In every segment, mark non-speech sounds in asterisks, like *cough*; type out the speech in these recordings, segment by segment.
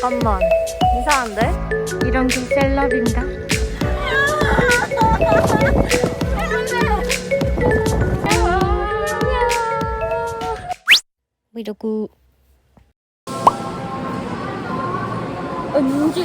잠깐만 이상한데? 이런 게 셀럽인가? 뭐 이러고 언제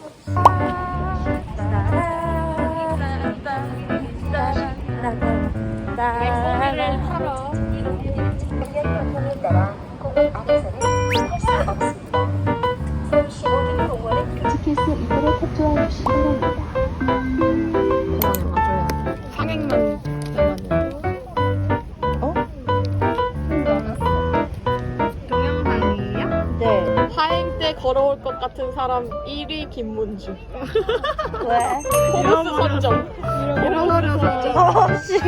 주시기 바랍니다. 상행만 남았는데 어? 동영상이에요? 네. 하행 때 걸어올 것 같은 사람 1위 김문주 왜? 포브스 선정 잃어버려서 어 씨.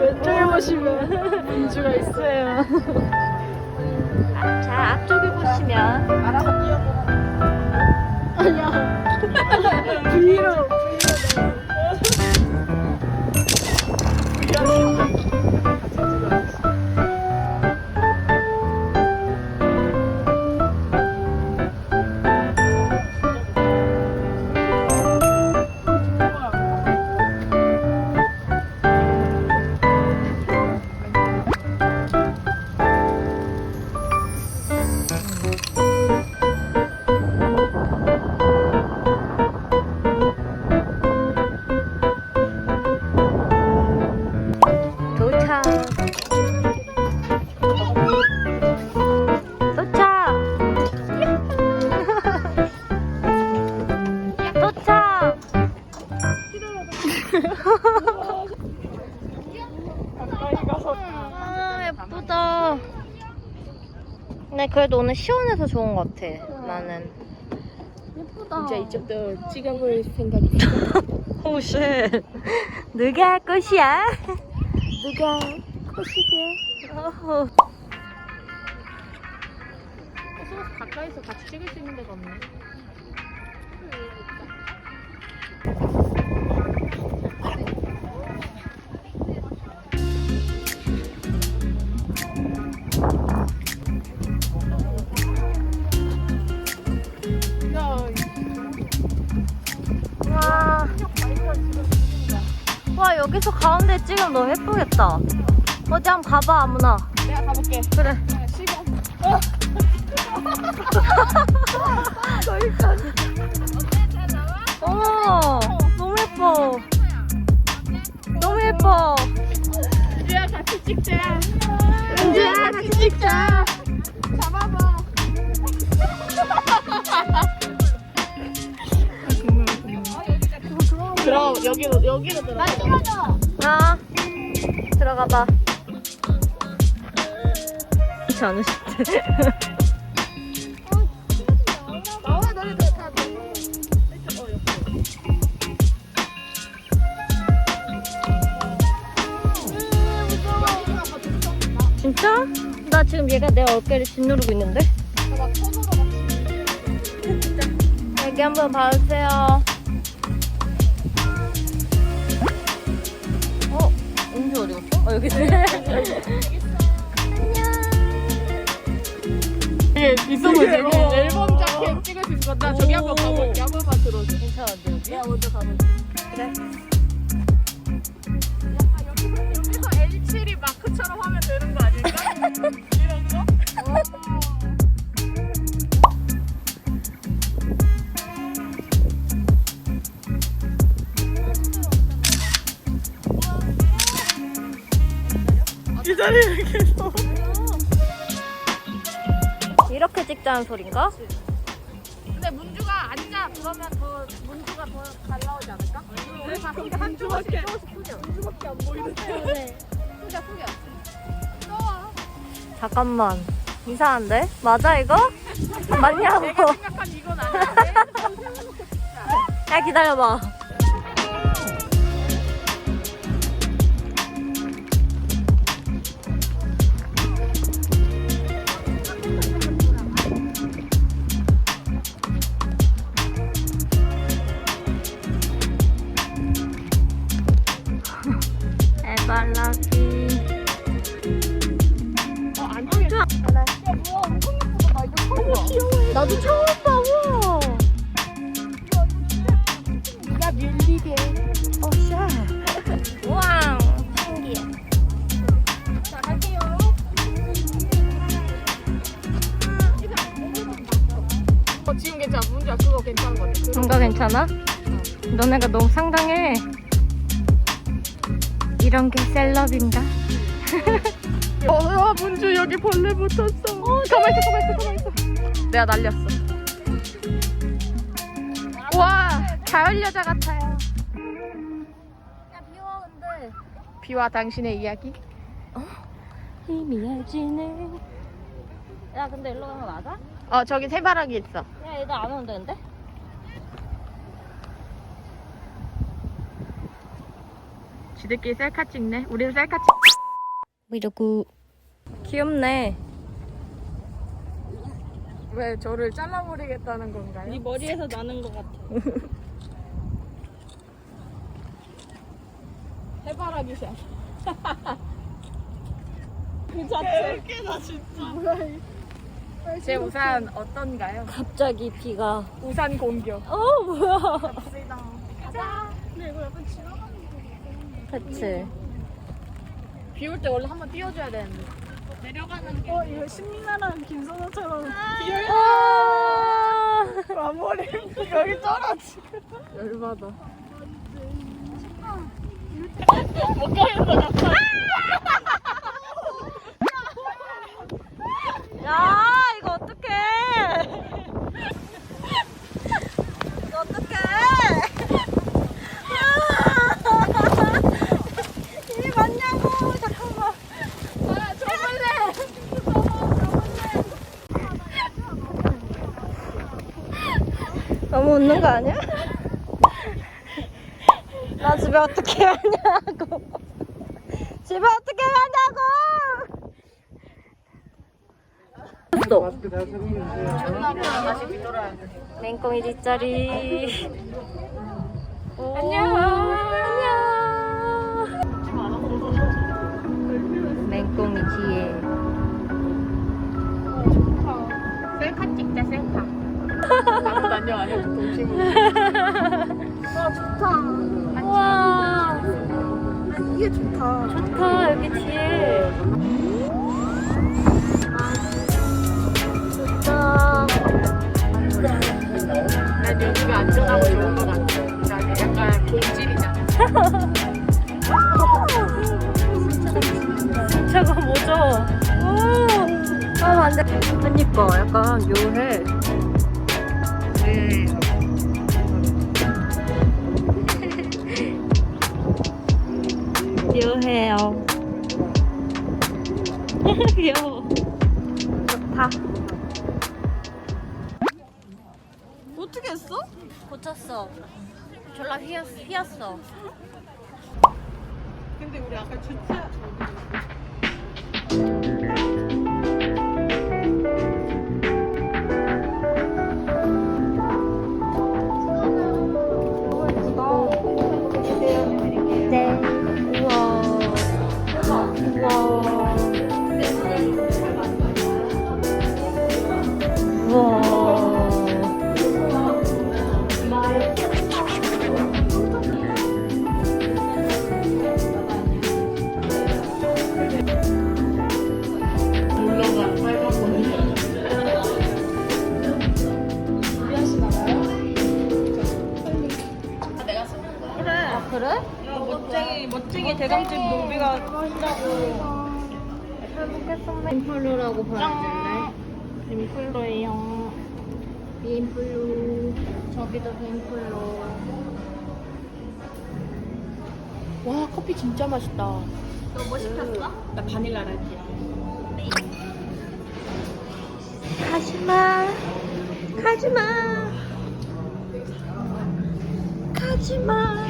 왼쪽에 보시면 문주가 있어요. 자 앞쪽에 보시면. V로 도착 *laughs* 시원해서 좋은 것 같아 나는 예쁘다 진짜 이쪽도 찍어볼 생각이 있어 *laughs* 오 쉣 누가 할 것이야? 누가 것이게? 어허. 가까이서 같이 찍을 수 있는 데가 없네 찍으면 너무 예쁘겠다. 어디 한번 가봐 아무나. 내가 가볼게 그래. 시범 *laughs* 어머 너무 예뻐. 너무 예뻐. 은주야 같이 찍자 은주야 같이 찍자. 잡아봐 그럼 여기로 여기로 들어 아 들어가 봐. 그렇지 않으실 때. 나와 너네 다 진짜? 나 지금 얘가 내 어깨를 짓누르고 있는데? 여기 한번 봐주세요. 어, 여기 있네. 되게 있어 보이지? 앨범 자켓 찍을 수 있을 것. 나 저기 한번 가볼게. 한 번만 들어줘. 괜찮은데, 여기? 내가 먼저 가볼게. 그래. 여기서 H7이 마크처럼 하면 되는 거 아닐까? *laughs* 이런 거? 기다리는 계속. 이렇게 찍자는 소린가? 근데 문주가 앉아 그러면 더 문주가 더 잘 나오지 않을까? 우리 다 숙여 한 조금씩 조금씩 숙여. 문주밖에 안 보이는데. 숙여 숙여. 떠와. 잠깐만. 이상한데? 맞아, 이거? *laughs* 맞냐고. 내가 생각한 이건 아닌데. 야, 기다려봐. 나도 처음 봐, 우와. 네가 밀리게. 어, 샤. 우와, 신기해. 자 갈게요. 어 지금 괜찮아. 문주야 그거 괜찮은 것 같아. 뭔가 괜찮아? 너네가 너무 상당해. 이런 게 셀럽인가? *laughs* 어, 야, 문주 여기 벌레 붙었어. 어, 가만 있어, 가만 있어, 가만 있어. 내가 날렸어. 와, 가을 여자 같아요. 야, 비와, 근데. 비와 당신의 이야기. 희미해지네. 야, 근데 일로 가는 거 맞아? 어, 저기 새바라기 있어. 야, 얘들 안 오면 되는데? 지들끼리 셀카 찍네. 우리도 셀카 찍. 뭐 이러고. 귀엽네. 왜 저를 잘라버리겠다는 건가요? 네 머리에서 나는 것 같아. *laughs* 해바라기 샷. *laughs* 그 자체. 웃기다 진짜. 제 우산 어떤가요? 갑자기 비가. 우산 공격. 어, 뭐야. 가자. 근데 이거 약간 지나가는 그치. 비 올 때 원래 한번 띄워줘야 되는데. 내려가는 게. 어, 이거 신민아랑 김선호처럼 아! 마무리 *laughs* 여기 쩔어 지금. 열받아. 못 가겠어, 갑자기. 야, 이거 어떡해. 이거 어떡해. 이게 맞냐고, 잠깐만. 아, 저번에. 너무 웃는 거 아니야? *laughs* 나 집에 어떻게 가냐고. *laughs* 집에 어떻게 가냐고. 또 맹꽁이 뒷자리. *laughs* 안녕. 안녕. 맹꽁이 뒤에. 셀카 찍자, 셀카. 아무도 안녕 안 동심으로. 와, 좋다. 와. 이게 좋다. 좋다 여기 뒤에. 좋다. 난 여기가 안전하고 좋은 것 같아. 나 약간 본질이잖아. 저거 뭐죠? 오. 아 완전 그니까 약간 묘해. 네. 묘해요. 귀여워. 좋다. 어떻게 했어? 고쳤어. 졸라 휘었, 휘었어. 근데 우리 아까 진짜 대감집 노비가 한다고. 잘 먹겠습니다. 빔플루라고 보여줄래? 림플로예요. 빔플루. 저기도 빔플루. 와 커피 진짜 맛있다. 너 뭐 시켰어? 나 바닐라 라떼. 가지마. 가지마. 가지마.